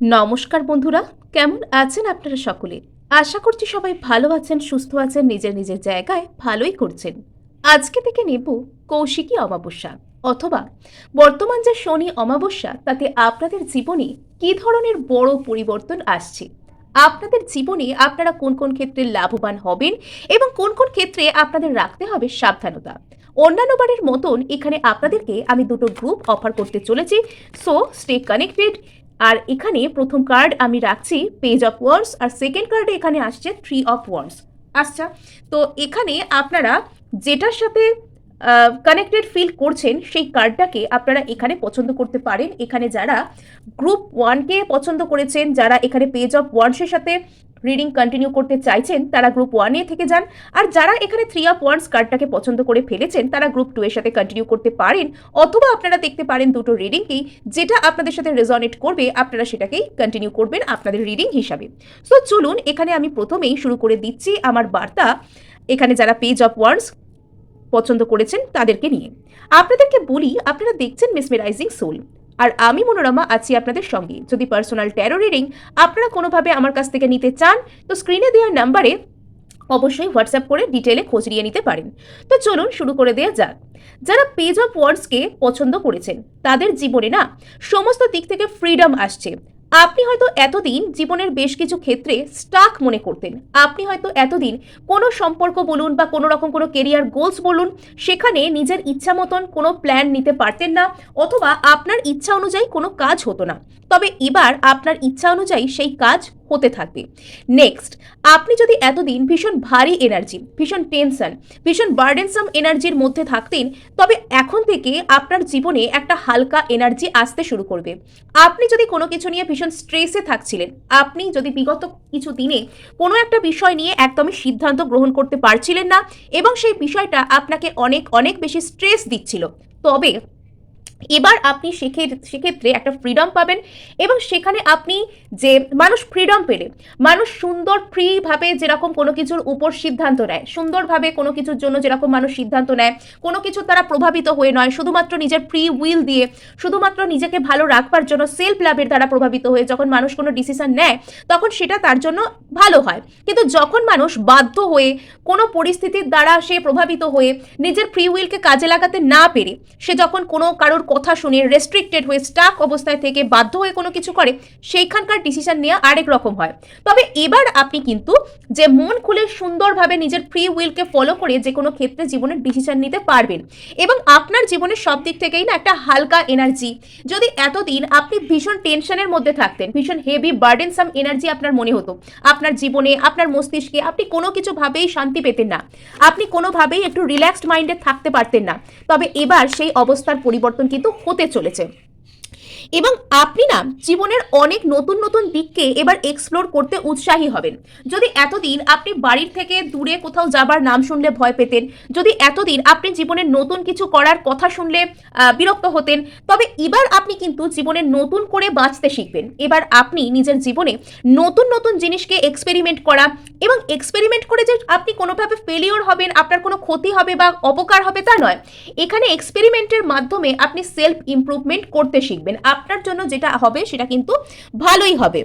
নমস্কার বন্ধুরা, কেমন আছেন আপনারা সকলে? আশা করছি সবাই ভালো আছেন, সুস্থ আছেন, নিজের নিজের জায়গায় ভালোই করছেন। আজকে থেকে নেব কৌশিকী অমাবস্যা, অথবা বর্তমান যে শনি অমাবস্যা, তাতে আপনাদের জীবনে কী ধরনের বড় পরিবর্তন আসছে? আপনাদের জীবনে আপনারা কোন কোন ক্ষেত্রে লাভবান হবেন এবং কোন কোন ক্ষেত্রে আপনাদের রাখতে হবে সাবধানতা? অন্যান্য বারের মতন এখানে আপনাদেরকে আমি দুটো গ্রুপ অফার করতে চলেছি সো স্টে কানেক্টেড আর এখানে প্রথম কার্ড আমি রাখছি পেজ অফ ওয়ার্ডস আর সেকেন্ড কার্ডে এখানে আসছে থ্রি অফ ওয়ার্ডস আচ্ছা তো এখানে আপনারা যেটার সাথে কানেক্টেড ফিল করছেন, সেই কার্ডটাকে আপনারা এখানে পছন্দ করতে পারেন। এখানে যারা গ্রুপ ওয়ানকে পছন্দ করেছেন, যারা এখানে পেজ অফ ওয়ার্ডসের সাথে রিডিং কন্টিনিউ করতে চাইছেন, তারা গ্রুপ ওয়ানে থেকে যান। আর যারা এখানে থ্রি অফ ওয়ান্স কার্ডটাকে পছন্দ করে ফেলেছেন, তারা গ্রুপ টু এর সাথে কন্টিনিউ করতে পারেন। অথবা আপনারা দেখতে পারেন দুটো রিডিংকেই যেটা আপনাদের সাথে রেজনেট করবে, আপনারা সেটাকেই কন্টিনিউ করবেন আপনাদের রিডিং হিসাবে। সো চলুন, এখানে আমি প্রথমেই শুরু করে দিচ্ছি আমার বার্তা। এখানে যারা পেজ অফ ওয়ান্স পছন্দ করেছেন তাদেরকে নিয়ে। আপনাদেরকে বলি, আপনারা দেখছেন মিসমেরাইজিং সোল আর আমি মনোরমা আছি আপনাদের সঙ্গে। যদি পার্সোনাল ট্যারো রিডিং আপনারা কোনোভাবে আমার কাছ থেকে নিতে চান, তো স্ক্রিনে দেওয়া নাম্বারে অবশ্যই হোয়াটসঅ্যাপ করে ডিটেলে খোঁজ নিয়ে নিতে পারেন। তো চলুন শুরু করে দেওয়া যাক। যারা পেজ অফ ওয়ার্ডসকে পছন্দ করেছেন, তাদের জীবনে না সমস্ত দিক থেকে ফ্রিডম আসছে। আপনি হয়তো এতদিন জীবনের বেশ কিছু ক্ষেত্রে স্টাক মনে করতেন। আপনি হয়তো এতদিন কোনো সম্পর্ক বলুন বা কোনো রকম কোনো কেরিয়ার গোলস বলুন, সেখানে নিজের ইচ্ছা মতন কোনো প্ল্যান নিতে পারতেন না অথবা আপনার ইচ্ছা অনুযায়ী কোনো কাজ হতো না। তবে এবার আপনার ইচ্ছা অনুযায়ী সেই কাজ হতে থাকবে। নেক্সট আপনি যদি এতদিন ভীষণ ভারী এনার্জি ভীষণ টেনশন ভীষণ বার্ডেনসাম এনার্জির মধ্যে থাকতেন, তবে এখন থেকে আপনার জীবনে একটা হালকা এনার্জি আসতে শুরু করবে। আপনি যদি কোনো কিছু নিয়ে ভীষণ স্ট্রেসে থাকছিলেন, আপনি যদি বিগত কিছু দিনে কোনো একটা বিষয় নিয়ে একদমই সিদ্ধান্ত গ্রহণ করতে পারছিলেন না, এবং সেই বিষয়টা আপনাকে অনেক অনেক বেশি স্ট্রেস দিচ্ছিল, তবে এবার আপনি সেক্ষে- সেক্ষেত্রে একটা ফ্রিডম পাবেন এবং সেখানে আপনি যে মানুষ ফ্রিডম পেলে, মানুষ সুন্দর ফ্রিভাবে যেরকম কোনো কিছুর উপর সিদ্ধান্ত নেয়, সুন্দরভাবে কোনো কিছুর জন্য যেরকম মানুষ সিদ্ধান্ত নেয়, কোনো কিছু তারা প্রভাবিত হয়ে নয়, শুধুমাত্র নিজের ফ্রি উইল দিয়ে, শুধুমাত্র নিজেকে ভালো রাখবার জন্য সেলফ লাভের দ্বারা প্রভাবিত হয়ে যখন মানুষ কোনো ডিসিশন নেয়, তখন সেটা তার জন্য ভালো হয়। কিন্তু যখন মানুষ বাধ্য হয়ে কোনো পরিস্থিতির দ্বারা সে প্রভাবিত হয়ে নিজের ফ্রি উইলকে কাজে লাগাতে না পেরে, সে যখন কোনো কারোর কথা শুনে রেস্ট্রিক্টেড হয়ে স্টাক অবস্থায় থেকে বাধ্য হয়ে কোনো কিছু করে, সেইখানকার ডিসিশন নেওয়া আরেক রকম হয়। তবে এবার আপনি কিন্তু যে মন খুলে সুন্দরভাবে নিজের ফ্রি উইলকে ফলো করে যে কোনো ক্ষেত্রে জীবনের ডিসিশন নিতে পারবেন এবং আপনার জীবনের সব দিক থেকেই না একটা হালকা এনার্জি যদি এতদিন আপনি ভীষণ টেনশনের মধ্যে থাকতেন, ভীষণ হেভি বার্ডেনসাম এনার্জি আপনার মনে হতো, আপনার জীবনে, আপনার মস্তিষ্কে আপনি কোনো কিছু ভাবেই শান্তি পেতেন না। আপনি কোনোভাবেই একটু রিল্যাক্সড মাইন্ডে থাকতে পারতেন না। তবে এবার সেই অবস্থার পরিবর্তন কিন্তু হতে চলেছে। এবং আপনি না জীবনের অনেক নতুন নতুন দিককে এবার এক্সপ্লোর করতে উৎসাহী হবেন। যদি এতদিন আপনি বাড়ির থেকে দূরে কোথাও যাবার নাম শুনলে ভয় পেতেন, যদি এতদিন আপনি জীবনের নতুন কিছু করার কথা শুনলে বিরক্ত হতেন, তবে এবার আপনি কিন্তু জীবনে নতুন করে বাঁচতে শিখবেন। এবার আপনি নিজের জীবনে নতুন নতুন জিনিসকে এক্সপেরিমেন্ট করা এবং এক্সপেরিমেন্ট করে যে আপনি কোনোভাবে ফেলিওর হবেন, আপনার কোনো ক্ষতি হবে বা অপকার হবে তা নয়। এখানে এক্সপেরিমেন্টের মাধ্যমে আপনি সেলফ ইমপ্রুভমেন্ট করতে শিখবেন। আপনার জন্য যেটা হবে সেটা কিন্তু ভালোই হবে।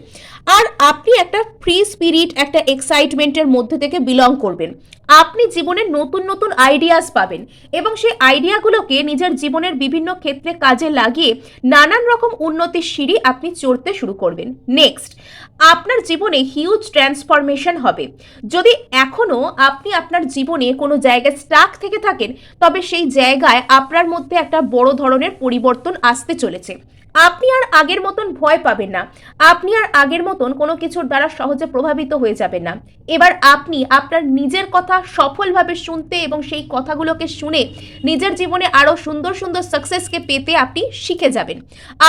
আর আপনি একটা ফ্রি স্পিরিট একটা এক্সাইটমেন্টের মধ্যে থেকে বিলং করবেন। আপনি জীবনে নতুন নতুন আইডিয়াস পাবেন এবং সেই আইডিয়াগুলোকে নিজের জীবনের বিভিন্ন ক্ষেত্রে কাজে লাগিয়ে নানান রকম উন্নতির সিঁড়ি আপনি চড়তে শুরু করবেন। নেক্সট আপনার জীবনে হিউজ ট্রান্সফরমেশন হবে। যদি এখনও আপনি আপনার জীবনে কোনো জায়গায় স্টাক থেকে থাকেন, তবে সেই জায়গায় আপনার মধ্যে একটা বড় ধরনের পরিবর্তন আসতে চলেছে। আপনি আর আগের মতন ভয় পাবেন না। আপনি আর আগের মতন কোনো কিছুর দ্বারা সহজে প্রভাবিত হয়ে যাবেন না। এবার আপনি আপনার নিজের কথা সফলভাবে শুনতে এবং সেই কথাগুলোকে শুনে নিজের জীবনে আরও সুন্দর সুন্দর সাকসেসকে পেতে আপনি শিখে যাবেন।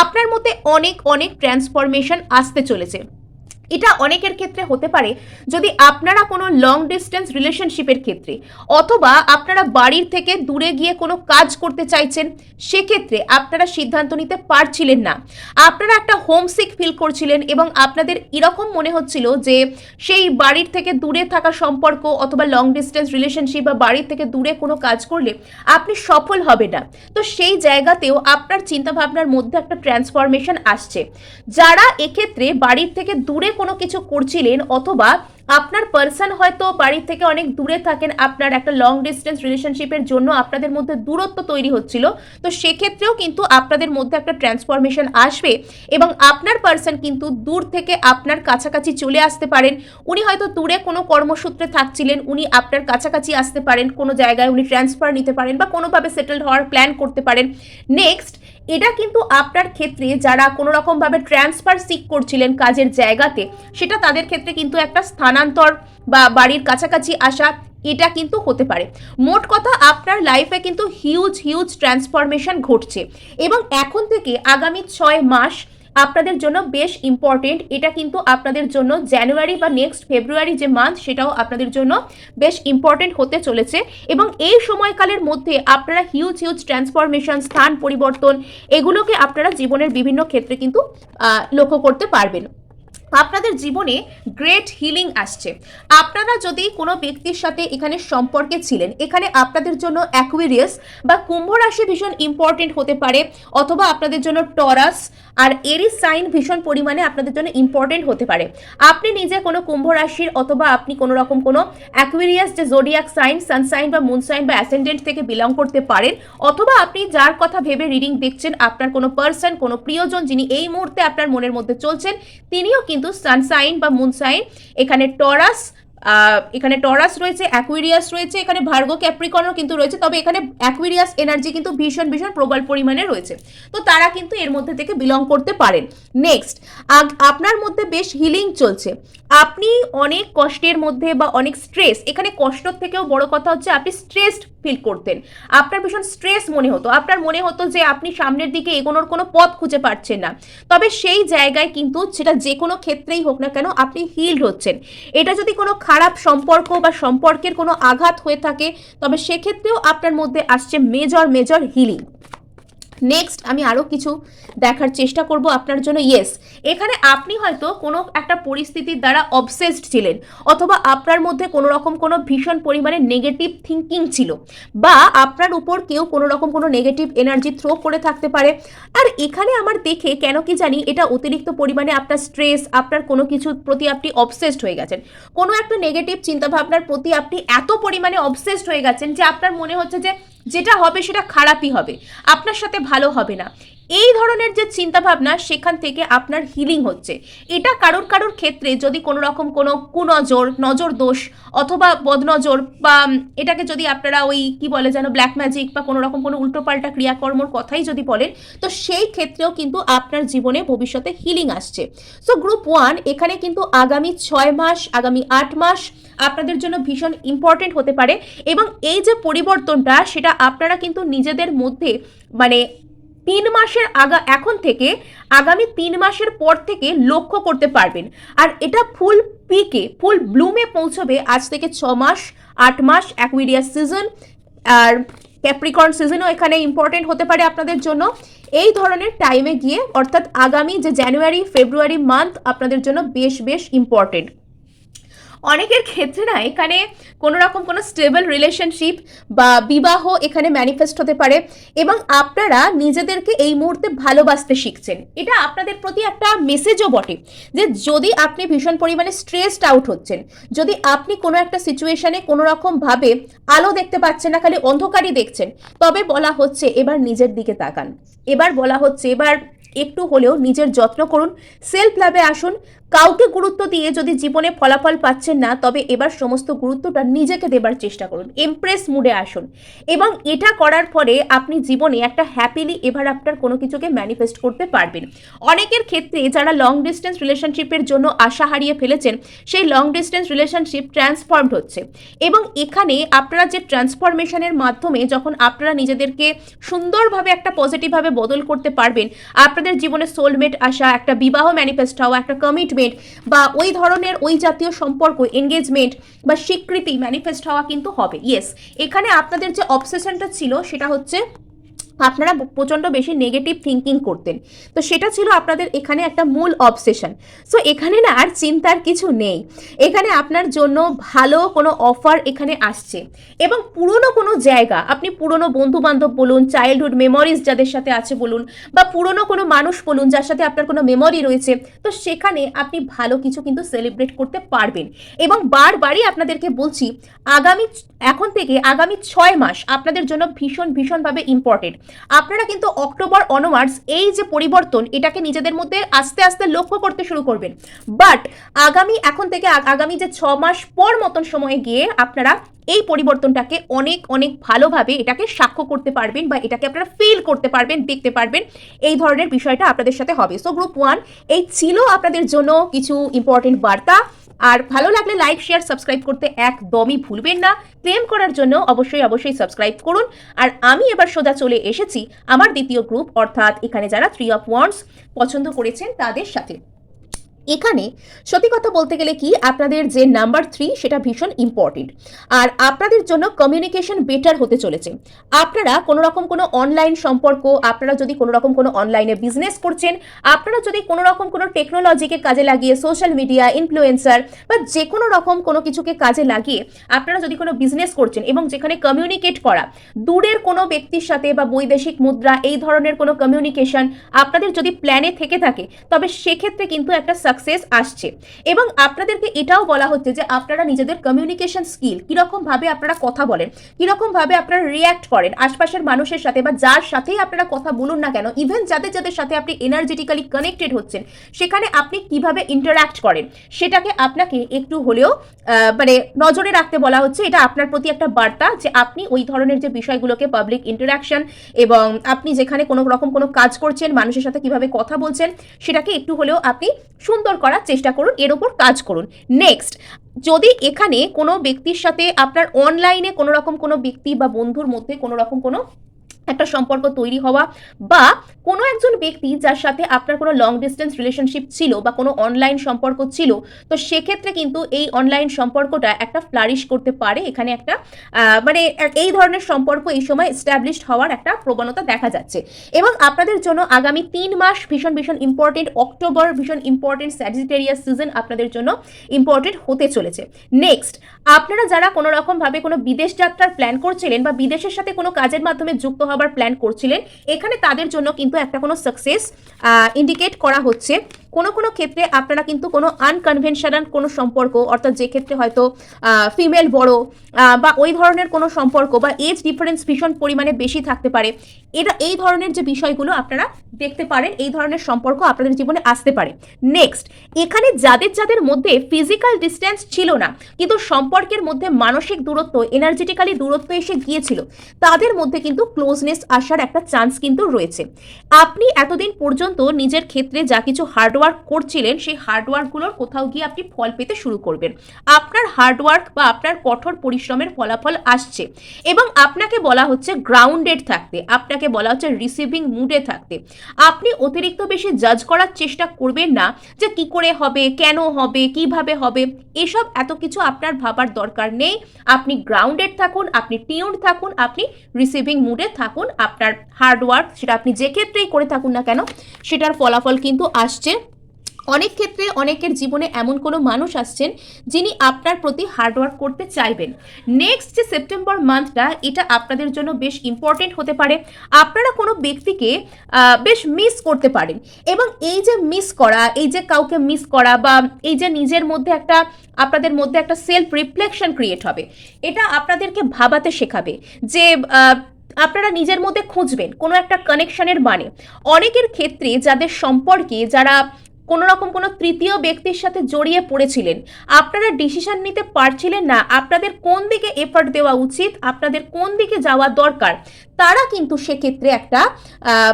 আপনার মতে অনেক অনেক ট্রান্সফরমেশন আসতে চলেছে। এটা অনেকের ক্ষেত্রে হতে পারে যদি আপনারা কোনো লং ডিস্টেন্স রিলেশনশিপের ক্ষেত্রে অথবা আপনারা বাড়ির থেকে দূরে গিয়ে কোনো কাজ করতে চাইছেন, সেক্ষেত্রে আপনারা সিদ্ধান্ত নিতে পারছিলেন না। আপনারা একটা হোমসিক ফিল করছিলেন এবং আপনাদের এরকম মনে হচ্ছিল যে সেই বাড়ির থেকে দূরে থাকা সম্পর্ক অথবা লং ডিস্টেন্স রিলেশনশিপ বা বাড়ির থেকে দূরে কোনো কাজ করলে আপনি সফল হবে না। তো সেই জায়গাতেও আপনার চিন্তাভাবনার মধ্যে একটা ট্রান্সফরমেশন আসছে। যারা এক্ষেত্রে বাড়ির থেকে দূরে কোনো কিছু করছিলেন অথবা আপনার পার্সন হয়তো বাড়ির থেকে অনেক দূরে থাকেন, আপনার একটা লং ডিস্টেন্স রিলেশনশিপের জন্য আপনাদের মধ্যে দূরত্ব তৈরি হচ্ছিল, তো সেক্ষেত্রেও কিন্তু আপনাদের মধ্যে একটা ট্রান্সফরমেশন আসবে এবং আপনার পার্সন কিন্তু দূর থেকে আপনার কাছাকাছি চলে আসতে পারেন। উনি হয়তো দূরে কোনো কর্মসূত্রে থাকছিলেন, উনি আপনার কাছাকাছি আসতে পারেন, কোনো জায়গায় উনি ট্রান্সফার নিতে পারেন বা কোনোভাবে সেটেলড হওয়ার প্ল্যান করতে পারেন। নেক্সট এটা কিন্তু আপনার ক্ষেত্রে যারা কোনো রকমভাবে ট্রান্সফার সিক করছিলেন কাজের জায়গাতে, সেটা তাদের ক্ষেত্রে কিন্তু একটা স্থানান্তর বা বাড়ির কাছাকাছি আসা, এটা কিন্তু হতে পারে। মোট কথা আপনার লাইফে কিন্তু হিউজ হিউজ ট্রান্সফরমেশন ঘটছে। এবং এখন থেকে আগামী ছয় মাস আপনাদের জন্য বেশ ইম্পর্টেন্ট এটা কিন্তু আপনাদের জন্য জানুয়ারি বা নেক্সট ফেব্রুয়ারি যে মান্থ সেটাও আপনাদের জন্য বেশ ইম্পর্টেন্ট হতে চলেছে। এবং এই সময়কালের মধ্যে আপনারা হিউজ হিউজ ট্রান্সফরমেশন স্থান পরিবর্তন, এগুলোকে আপনারা জীবনের বিভিন্ন ক্ষেত্রে কিন্তু লক্ষ্য করতে পারবেন। আপনাদের জীবনে গ্রেট হিলিং আসছে। আপনারা যদি কোনো ব্যক্তির সাথে এখানে সম্পর্কে ছিলেন, এখানে আপনাদের জন্য অ্যাকুইরিয়াস বা কুম্ভ রাশি ভীষণ ইম্পর্টেন্ট হতে পারে, অথবা আপনাদের জন্য টরাস আর এরিস সাইন ভীষণ পরিমাণে আপনাদের জন্য ইম্পর্টেন্ট হতে পারে। আপনি নিজে কোনো কুম্ভ রাশির অথবা আপনি কোনো রকম কোনো অ্যাকুইরিয়াস যে জোডিয়াক সাইন সানসাইন বা মুন সাইন বা অ্যাসেন্ডেন্ট থেকে বিলং করতে পারেন, অথবা আপনি যার কথা ভেবে রিডিং দেখছেন, আপনার কোনো পার্সন কোনো প্রিয়জন যিনি এই মুহূর্তে আপনার মনের মধ্যে চলছেন, তিনিও কিন্তু সানসাইন বা মুনসাইন এখানে টরাস এখানে টরাস রয়েছে, অ্যাকুইরিয়াস রয়েছে, এখানে ভার্গ ক্যাপ্রিকনও কিন্তু রয়েছে, তবে এখানে অ্যাকুইরিয়াস এনার্জি কিন্তু ভীষণ ভীষণ প্রবল পরিমাণে রয়েছে। তো তারা কিন্তু এর মধ্যে থেকে বিলং করতে পারেন। নেক্সট আপনার মধ্যে বেশ হিলিং চলছে। আপনি অনেক কষ্টের মধ্যে বা অনেক স্ট্রেস এখানে কষ্টর থেকেও বড় কথা হচ্ছে, আপনি স্ট্রেসড ফিল করতেন। আপনার ভীষণ স্ট্রেস মনে হতো। আপনার মনে হতো যে আপনি সামনের দিকে এগোনোর কোনো পথ খুঁজে পাচ্ছেন না। তবে সেই জায়গায় কিন্তু সেটা যে কোনো ক্ষেত্রেই হোক না কেন আপনি হিলড হচ্ছেন। এটা যদি কোনো খারাপ সম্পর্ক বা সম্পর্কের কোনো আঘাত হয়ে থাকে, তবে সেক্ষেত্রেও আপনার মধ্যে আসছে মেজর মেজর হিলিং নেক্সট আমি আরও কিছু দেখার চেষ্টা করব আপনার জন্য। ইয়েস এখানে আপনি হয়তো কোনো একটা পরিস্থিতির দ্বারা অবসেসড ছিলেন, অথবা আপনার মধ্যে কোনো রকম কোনো ভীষণ পরিমাণে নেগেটিভ থিঙ্কিং ছিল, বা আপনার উপর কেউ কোনো রকম কোনো নেগেটিভ এনার্জি থ্রো করে থাকতে পারে। আর এখানে আমার দেখে কেন কি জানি এটা অতিরিক্ত পরিমাণে আপনার স্ট্রেস আপনার কোনো কিছুর প্রতি আপনি অবসেসড হয়ে গেছেন। কোনো একটা নেগেটিভ চিন্তাভাবনার প্রতি আপনি এত পরিমাণে অবসেসড হয়ে গেছেন যে আপনার মনে হচ্ছে যে যেটা হবে সেটা খারাপই হবে। আপনার সাথে ভালো হবে না। এই ধরনের যে চিন্তাভাবনা, সেখান থেকে আপনার হিলিং হচ্ছে। এটা কারোর কারোর ক্ষেত্রে যদি কোনো রকম কোনো কুনজর, নজর দোষ অথবা বদনজর বা এটাকে যদি আপনারা ওই কি বলে যেন ব্ল্যাক ম্যাজিক বা কোনো রকম কোনো উল্টোপাল্টা ক্রিয়াকর্মর কথাই যদি বলেন, তো সেই ক্ষেত্রেও কিন্তু আপনার জীবনে ভবিষ্যতে হিলিং আসছে। সো গ্রুপ ওয়ান এখানে কিন্তু আগামী ছয় মাস, আগামী আট মাস আপনাদের জন্য ভীষণ ইম্পর্টেন্ট হতে পারে এবং এই যে পরিবর্তনটা, সেটা আপনারা কিন্তু নিজেদের মধ্যে মানে তিন মাসের আগা, এখন থেকে আগামী তিন মাসের পর থেকে লক্ষ্য করতে পারবেন। আর এটা ফুল পিকে, ফুল ব্লুমে পৌঁছবে আজ থেকে ছ মাস, আট মাস অ্যাকুইরিয়াস সিজন। আর ক্যাপ্রিকর্ন সিজনও এখানে ইম্পর্টেন্ট হতে পারে আপনাদের জন্য। এই ধরনের টাইমে গিয়ে, অর্থাৎ আগামী যে জানুয়ারি ফেব্রুয়ারি মান্থ আপনাদের জন্য বেশ বেশ ইম্পর্টেন্ট অনেকের ক্ষেত্রে না এখানে কোনো রকম কোনো স্টেবল রিলেশনশিপ বা বিবাহ এখানে ম্যানিফেস্ট হতে পারে এবং আপনারা নিজেদেরকে এই মুহূর্তে ভালোবাসতে শিখছেন। এটা আপনাদের প্রতি একটা মেসেজও বটে যে যদি আপনি ভীষণ পরিমাণে স্ট্রেসড আউট হচ্ছেন, যদি আপনি কোনো একটা সিচুয়েশনে কোনো রকমভাবে আলো দেখতে পাচ্ছেন না, খালি অন্ধকারই দেখছেন, তবে বলা হচ্ছে এবার নিজের দিকে তাকান। এবার বলা হচ্ছে এবার একটু হলেও নিজের যত্ন করুন সেলফ লাভে আসুন কাউকে গুরুত্ব দিয়ে যদি জীবনে ফলাফল পাচ্ছেন না, তবে এবার সমস্ত গুরুত্বটা নিজেকে দেবার চেষ্টা করুন। এমপ্রেস মুডে আসুন। এবং এটা করার পরে আপনি জীবনে একটা হ্যাপিলি এভার আফটার কোনো কিছুকে ম্যানিফেস্ট করতে পারবেন। অনেকের ক্ষেত্রে যারা লং ডিস্টেন্স রিলেশনশিপের জন্য আশা হারিয়ে ফেলেছেন, সেই লং ডিস্টেন্স রিলেশনশিপ ট্রান্সফর্মড হচ্ছে। এবং এখানে আপনারা যে ট্রান্সফরমেশনের মাধ্যমে যখন আপনারা নিজেদেরকে সুন্দরভাবে একটা পজিটিভভাবে বদল করতে পারবেন, আপনাদের আপনাদের জীবনে সোলমেট আসা, একটা বিবাহ ম্যানিফেস্ট হওয়া, একটা কমিটমেন্ট বা ওই ধরনের ওই জাতীয় সম্পর্ক এনগেজমেন্ট বা স্বীকৃতি ম্যানিফেস্ট হওয়া কিন্তু হবে। ইয়েস এখানে আপনাদের যে অবসেশনটা ছিল, সেটা হচ্ছে আপনারা প্রচণ্ড বেশি নেগেটিভ থিঙ্কিং করতেন। তো সেটা ছিল আপনাদের এখানে একটা মূল অবসেশন সো এখানে না আর চিন্তার কিছু নেই। এখানে আপনার জন্য ভালো কোনো অফার এখানে আসছে। এবং পুরনো কোনো জায়গা, আপনি পুরনো বন্ধু বান্ধব বলুন চাইল্ডহুড মেমোরিজ যাদের সাথে আছে বলুন, বা পুরনো কোনো মানুষ বলুন, যার সাথে আপনার কোনো মেমোরি রয়েছে, তো সেখানে আপনি ভালো কিছু কিন্তু সেলিব্রেট করতে পারবেন। এবং বারবারই আপনাদেরকে বলছি, আগামী, এখন থেকে আগামী ছয় মাস আপনাদের জন্য ভীষণ, ভীষণভাবে ইম্পর্টেন্ট আপনারা কিন্তু অক্টোবর অনওয়ার্ডস এই যে পরিবর্তন, এটাকে নিজেদের মধ্যে আস্তে আস্তে লক্ষ্য করতে শুরু করবেন। বাট আগামী, এখন থেকে আগামী যে ছ মাস পর মতন সময়ে গিয়ে আপনারা এই পরিবর্তনটাকে অনেক অনেক ভালোভাবে এটাকে সাক্ষ্য করতে পারবেন বা এটাকে আপনারা ফিল করতে পারবেন, দেখতে পারবেন। এই ধরনের বিষয়টা আপনাদের সাথে হবে। সো গ্রুপ ওয়ান এই ছিল আপনাদের জন্য কিছু ইম্পর্টেন্ট বার্তা। আর ভালো লাগলে লাইক, শেয়ার, সাবস্ক্রাইব করতে একদমই ভুলবেন না। ক্লেম করার জন্য অবশ্যই অবশ্যই সাবস্ক্রাইব করুন। আর আমি এবার সোজা চলে এসেছি আমার দ্বিতীয় গ্রুপ অর্থাৎ এখানে যারা থ্রি অফ ওয়ান্স পছন্দ করেছেন তাদের সাথে। এখানে সত্যি কথা বলতে গেলে কি, আপনাদের যে নাম্বার থ্রি সেটা ভীষণ ইম্পর্টেন্ট আর আপনাদের জন্য কমিউনিকেশন বেটার হতে চলেছে। আপনারা কোনো রকম কোনো অনলাইন সম্পর্ক, আপনারা যদি কোনো রকম কোনো অনলাইনে বিজনেস করছেন, আপনারা যদি কোনো রকম কোনো টেকনোলজিকে কাজে লাগিয়ে সোশ্যাল মিডিয়া ইনফ্লুয়েন্সার বা যে কোনো রকম কোনো কিছুকে কাজে লাগিয়ে আপনারা যদি কোনো বিজনেস করছেন এবং যেখানে কমিউনিকেট করা, দূরের কোনো ব্যক্তির সাথে বা বৈদেশিক মুদ্রা, এই ধরনের কোনো কমিউনিকেশন আপনাদের যদি প্ল্যানে থেকে থাকে, তবে সেক্ষেত্রে কিন্তু একটা সাকসেস আসছে। এবং আপনাদেরকে এটাও বলা হচ্ছে যে আপনারা নিজেদের কমিউনিকেশন স্কিল কীরকমভাবে আপনারা কথা বলেন, কীরকমভাবে আপনারা রিয়্যাক্ট করেন, আশপাশের মানুষের সাথে বা যার সাথেই আপনারা কথা বলুন না কেন ইভেন যাদের যাদের সাথে আপনি এনার্জেটিক্যালি কানেক্টেড হচ্ছেন, সেখানে আপনি কীভাবে ইন্টারাক্ট করেন, সেটাকে আপনাকে একটু হলেও মানে নজরে রাখতে বলা হচ্ছে, এটা আপনার প্রতি একটা বার্তা যে আপনি ওই ধরনের যে বিষয়গুলোকে পাবলিক ইন্টারাকশন এবং আপনি যেখানে কোনো রকম কোনো কাজ করছেন, মানুষের সাথে কীভাবে কথা বলছেন, সেটাকে একটু হলেও আপনি সুন্দর করার চেষ্টা করুন, এর ওপর কাজ করুন। নেক্সট যদি এখানে কোনো ব্যক্তির সাথে আপনার অনলাইনে কোনো রকম কোনো ব্যক্তি বা বন্ধুর মধ্যে কোনো রকম কোনো একটা সম্পর্ক তৈরি হওয়া বা কোনো একজন ব্যক্তি যার সাথে আপনার কোনো লং ডিস্টেন্স রিলেশনশিপ ছিল বা কোনো অনলাইন সম্পর্ক ছিল, তো সেক্ষেত্রে কিন্তু এই অনলাইন সম্পর্কটা একটা ফ্লারিশ করতে পারে। এখানে একটা মানে এই ধরনের সম্পর্ক এই সময় এস্টাবলিশড হওয়ার একটা প্রবণতা দেখা যাচ্ছে। এবং আপনাদের জন্য আগামী তিন মাস ভীষণ ভীষণ ইম্পর্টেন্ট অক্টোবর ভীষণ ইম্পর্টেন্ট স্যাজিটেরিয়াস সিজন আপনাদের জন্য ইম্পর্টেন্ট হতে চলেছে। নেক্সট আপনারা যারা কোনো রকমভাবে কোনো বিদেশ যাত্রার প্ল্যান করছিলেন বা বিদেশের সাথে কোনো কাজের মাধ্যমে যুক্ত হবার প্ল্যান করছিলেন। এখানে তাদের জন্য কিন্তু একটা কোনো সাকসেস ইন্ডিকেট করা হচ্ছে। কোনো কোনো ক্ষেত্রে আপনারা কিন্তু কোনো আনকনভেনশনাল কোনো সম্পর্ক, অর্থাৎ যে ক্ষেত্রে হয়তো ফিমেল বড় বা ওই ধরনের কোনো সম্পর্ক বা এজ ডিফারেন্স ভীষণ পরিমাণে বেশি থাকতে পারে, এটা এই ধরনের যে বিষয়গুলো আপনারা দেখতে পারেন, এই ধরনের সম্পর্ক আপনাদের জীবনে আসতে পারে। নেক্সট এখানে যাদের যাদের মধ্যে ফিজিক্যাল ডিস্টেন্স ছিল না, কিন্তু সম্পর্কের মধ্যে মানসিক দূরত্ব এনার্জেটিক্যালি দূরত্ব এসে গিয়েছিল, তাদের মধ্যে কিন্তু ক্লোজনেস আসার একটা চান্স কিন্তু রয়েছে। আপনি এতদিন পর্যন্ত নিজের ক্ষেত্রে যা কিছু হার্ডওয়ার্ক করছিলেন, সেই হার্ডওয়ার্কগুলোর কোথাও গিয়ে আপনি ফল পেতে শুরু করবেন। আপনার হার্ডওয়ার্ক বা আপনার কঠোর পরিশ্রমের ফলাফল আসছে। এবং আপনাকে বলা হচ্ছে গ্রাউন্ডেড থাকতে, আপনাকে বলা হচ্ছে রিসিভিং মুডে থাকতে। আপনি অতিরিক্ত বেশি জাজ করার চেষ্টা করবেন না যে কি করে হবে, কেন হবে, কীভাবে হবে। এসব এত কিছু আপনার ভাবার দরকার নেই। আপনি গ্রাউন্ডেড থাকুন, আপনি টিউন্ড থাকুন, আপনি রিসিভিং মুডে থাকুন। আপনার হার্ডওয়ার্ক সেটা আপনি যে ক্ষেত্রেই করে থাকুন না কেন, সেটার ফলাফল কিন্তু আসছে। অনেক ক্ষেত্রে অনেকের জীবনে এমন কোনো মানুষ আসছেন যিনি আপনার প্রতি হার্ডওয়ার্ক করতে চাইবেন। নেক্সট যে সেপ্টেম্বর মান্থটা এটা আপনাদের জন্য বেশ ইম্পর্টেন্ট হতে পারে। আপনারা কোনো ব্যক্তিকে বেশ মিস করতে পারেন। এবং এই যে মিস করা, এই যে কাউকে মিস করা বা এই যে নিজের মধ্যে একটা, আপনাদের মধ্যে একটা সেলফ রিফ্লেকশন ক্রিয়েট হবে, এটা আপনাদেরকে ভাবাতে শেখাবে যে আপনারা নিজের মধ্যে খুঁজবেন কোনো একটা কানেকশনের মানে। অনেকের ক্ষেত্রে যাদের সম্পর্কে, যারা কোনো রকম কোনো তৃতীয় ব্যক্তির সাথে জড়িয়ে পড়েছিলেন। আপনারা ডিসিশন নিতে পারছিলেন না। আপনাদের কোন দিকে এফার্ট দেওয়া উচিত? আপনাদের কোন দিকে যাওয়া দরকার? তারা কিন্তু সেক্ষেত্রে একটা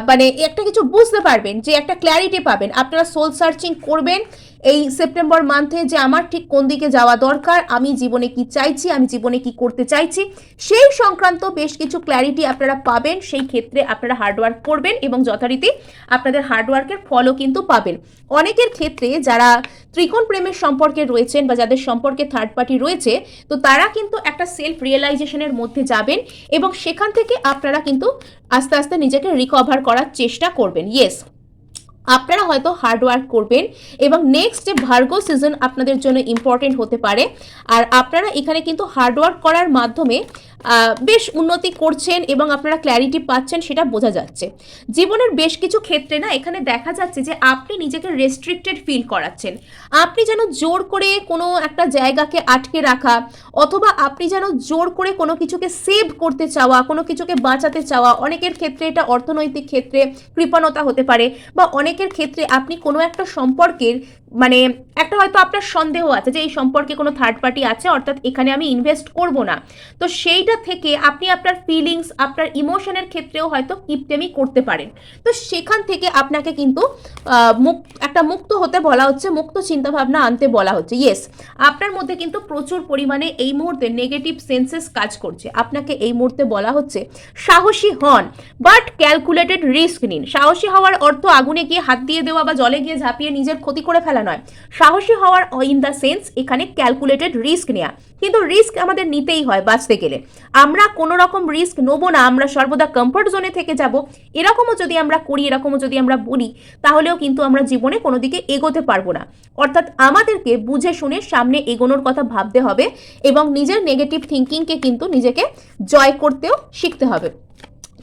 মানে একটা কিছু বুঝতে পারবেন যে একটা ক্ল্যারিটি পাবেন। আপনারা সোল সার্চিং করবেন এই সেপ্টেম্বর মান্থে যে আমার ঠিক কোন দিকে যাওয়া দরকার, আমি জীবনে কি চাইছি, আমি জীবনে কি করতে চাইছি, সেই সংক্রান্ত বেশ কিছু ক্ল্যারিটি আপনারা পাবেন, সেই ক্ষেত্রে আপনারা হার্ডওয়ার্ক করবেন এবং যথারীতি আপনাদের হার্ডওয়ার্কের ফলও কিন্তু পাবেন। অনেকের ক্ষেত্রে যারা ত্রিকোণ প্রেমের সম্পর্কে রয়েছেন বা যাদের সম্পর্কে থার্ড পার্টি রয়েছে, তো তারা কিন্তু একটা সেলফ রিয়েলাইজেশনের মধ্যে যাবেন এবং সেখান থেকে আপনারা কিন্তু আস্তে আস্তে নিজেকে রিকভার করার চেষ্টা করবেন। ইয়েস আপনারা হয়তো হার্ডওয়ার্ক করবেন এবং নেক্সট যে ভার্গো সিজন আপনাদের জন্য ইম্পর্টেন্ট হতে পারে। আর আপনারা এখানে কিন্তু হার্ডওয়ার্ক করার মাধ্যমে বেশ উন্নতি করছেন এবং আপনারা ক্ল্যারিটি পাচ্ছেন সেটা বোঝা যাচ্ছে। জীবনের বেশ কিছু ক্ষেত্রে না এখানে দেখা যাচ্ছে যে আপনি নিজেকে রেস্ট্রিক্টেড ফিল করাচ্ছেন। আপনি যেন জোর করে কোনো একটা জায়গাকে আটকে রাখা অথবা আপনি যেন জোর করে কোনো কিছুকে সেভ করতে চাওয়া, কোনো কিছুকে বাঁচাতে চাওয়া, অনেকের ক্ষেত্রে এটা অর্থনৈতিক ক্ষেত্রে কৃপণতা হতে পারে বা অনেকের ক্ষেত্রে আপনি কোনো একটা সম্পর্কের মানে একটা হয়তো আপনার সন্দেহ আছে যে এই সম্পর্কে কোনো থার্ড পার্টি আছে, অর্থাৎ এখানে আমি ইনভেস্ট করব না। তো সেইটা থেকে আপনি আপনার ফিলিংস আপনার ইমোশনের ক্ষেত্রেও হয়তো কিপটেমি করতে পারেন। তো সেখান থেকে আপনাকে কিন্তু একটা মুক্ত হতে বলা হচ্ছে, মুক্ত চিন্তাভাবনা আনতে বলা হচ্ছে। ইয়েস আপনার মধ্যে কিন্তু প্রচুর পরিমাণে এই মুহূর্তে নেগেটিভ সেন্সেস কাজ করছে। আপনাকে এই মুহূর্তে বলা হচ্ছে, সাহসী হন বাট ক্যালকুলেটেড রিস্ক নিন। সাহসী হওয়ার অর্থ আগুনে গিয়ে হাত দিয়ে দেওয়া বা জলে গিয়ে ঝাঁপিয়ে নিজের ক্ষতি করে ফেলা। নয়। সাহসী হওয়ার ইন দ্য সেন্স এখানে ক্যালকুলেটেড রিস্ক নেওয়া কিন্তু রিস্ক আমাদের নিতেই হয় বাঁচতে গেলে। আমরা কোনো রকম রিস্ক নেব না, আমরা সর্বদা কমফর্ট জোনে থেকে যাব। এরকমও যদি আমরা করি, এরকমও যদি আমরা বলি, তাহলেও কিন্তু আমরা জীবনে কোনো দিকে এগোতে পারব না। অর্থাৎ আমাদেরকে বুঝে শুনে সামনে এগোনোর কথা ভাবতে হবে এবং নিজের নেগেটিভ থিঙ্কিংকে কিন্তু নিজেকে জয় করতেও শিখতে হবে।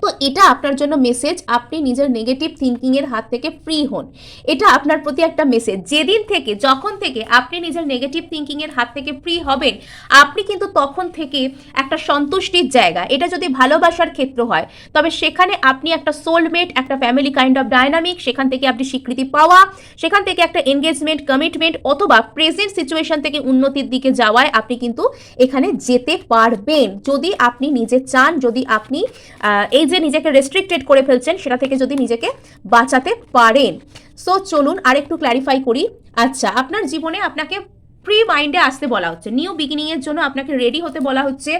তো এটা আপনার জন্য মেসেজ আপনি নিজের নেগেটিভ থিঙ্কিংয়ের হাত থেকে ফ্রি হন। এটা আপনার প্রতি একটা মেসেজ যেদিন থেকে, যখন থেকে আপনি নিজের নেগেটিভ থিঙ্কিংয়ের হাত থেকে ফ্রি হবেন, আপনি কিন্তু তখন থেকে একটা সন্তুষ্টির জায়গা। এটা যদি ভালোবাসার ক্ষেত্র হয়, তবে সেখানে আপনি একটা সোলমেট একটা ফ্যামিলি কাইন্ড অফ ডায়নামিক সেখান থেকে আপনি স্বীকৃতি পাওয়া, সেখান থেকে একটা এনগেজমেন্ট কমিটমেন্ট অথবা প্রেজেন্ট সিচুয়েশন থেকে উন্নতির দিকে যাওয়ায় আপনি কিন্তু এখানে যেতে পারবেন। যদি আপনি নিজে চান, যদি আপনি এই যে নিজেকে রেস্ট্রিক্টেড করে ফেলছেন, সেটা থেকে যদি নিজেকে বাঁচাতে পারেন। সো চলুন আর একটু ক্ল্যারিফাই করি। আচ্ছা আপনার জীবনে আপনাকে প্রি মাইন্ডে আসতে বলা হচ্ছে। নিউ বিগিনিং এর জন্য আপনাকে রেডি হতে বলা হচ্ছে।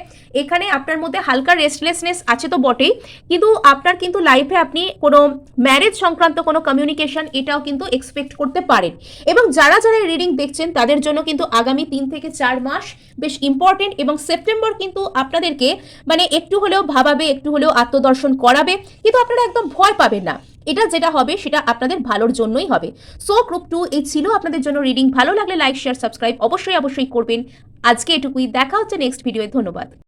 এখানে আপনার মধ্যে হালকা রেস্টলেসনেস আছে তো বটেই। কিন্তু আপনার কিন্তু লাইফে আপনি কোনো ম্যারেজ সংক্রান্ত কোনো কমিউনিকেশন এটাও কিন্তু এক্সপেক্ট করতে পারেন। এবং যারা যারা রিডিং দেখছেন, তাদের জন্য কিন্তু আগামী তিন থেকে চার মাস বেশ ইম্পর্টেন্ট এবং সেপ্টেম্বর কিন্তু আপনাদেরকে মানে একটু হলেও ভাবাবে, একটু হলেও আত্মদর্শন করাবে। কিন্তু আপনারা একদম ভয় পাবেন না। এটা যেটা হবে, সেটা আপনাদের ভালোর জন্যই হবে। সো গ্রুপ টু এই ছিল আপনাদের জন্য রিডিং ভালো লাগলে লাইক শেয়ার সাবস্ক্রাইব অবশ্যই অবশ্যই করবেন। আজকে এটুকুই। দেখা হচ্ছে নেক্সট ভিডিওয়ে ধন্যবাদ।